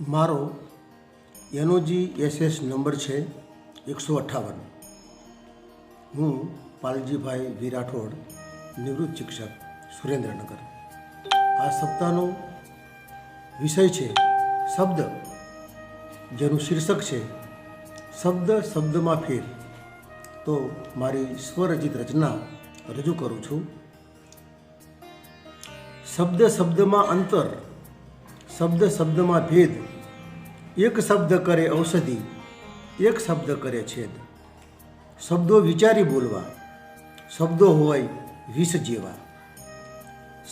મારો એનઓજી SS number છે એકસો અઠ્ઠાવન. હું પાલજીભાઈ વિરાઠોડ, નિવૃત્ત શિક્ષક, સુરેન્દ્રનગર. આ સપ્તાહનો વિષય છે શબ્દ, જેનું શીર્ષક છે શબ્દ શબ્દમાં ફેર. તો મારી સ્વરચિત રચના રજૂ કરું છું. શબ્દ શબ્દમાં અંતર શબ્દ શબ્દમાં ભેદ. એક શબ્દ કરે ઔષધિ, એક શબ્દ કરે છેદ. શબ્દો વિચારી બોલવા, શબ્દો હોય વિષ જેવા.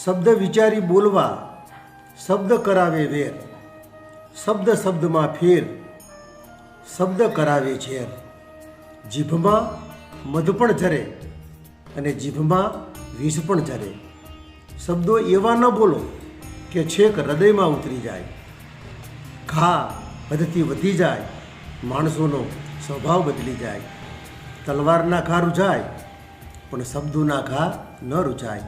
શબ્દ વિચારી બોલવા, શબ્દ કરાવે વેર. શબ્દ શબ્દમાં ફેર, શબ્દ કરાવે ઝેર. જીભમાં મધ પણ ઝરે અને જીભમાં વિષ પણ ઝરે. શબ્દો એવા ન બોલો કે છેક હૃદયમાં ઉતરી જાય, ઘા હદથી વધી જાય, માણસોનો સ્વભાવ બદલી જાય, તલવારના ઘા રૂજાય, પણ શબ્દોના ઘા ન રૂજાય.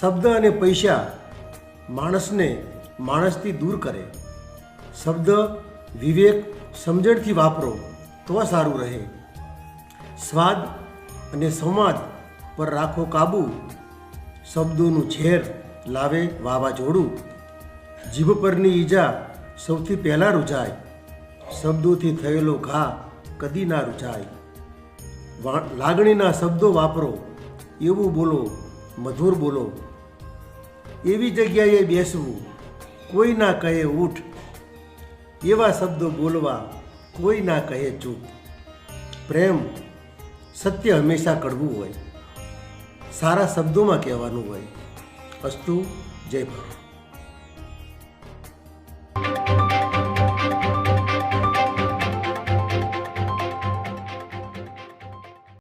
શબ્દ અને પૈસા માણસને માણસથી દૂર કરે. શબ્દ વિવેક સમજણથી વાપરો તો સારું રહે. સ્વાદ અને સંવાદ પર રાખો કાબુ. શબ્દોનું ઝેર લાવે વાવાઝોડું. જીભ પરની ઈજા સૌથી પહેલાં રૂજાય. શબ્દોથી થયેલો ઘા કદી ના રૂજાય. લાગણીના શબ્દો વાપરો. એવું બોલો, મધુર બોલો. એવી જગ્યાએ બેસવું, કોઈ ના કહે ઉઠ એવા શબ્દો બોલવા કોઈ ના કહે ચૂપ. પ્રેમ સત્ય હંમેશા કડવું હોય. સારા શબ્દોમાં કહેવાનું હોય. અસ્તુ જય ભારત.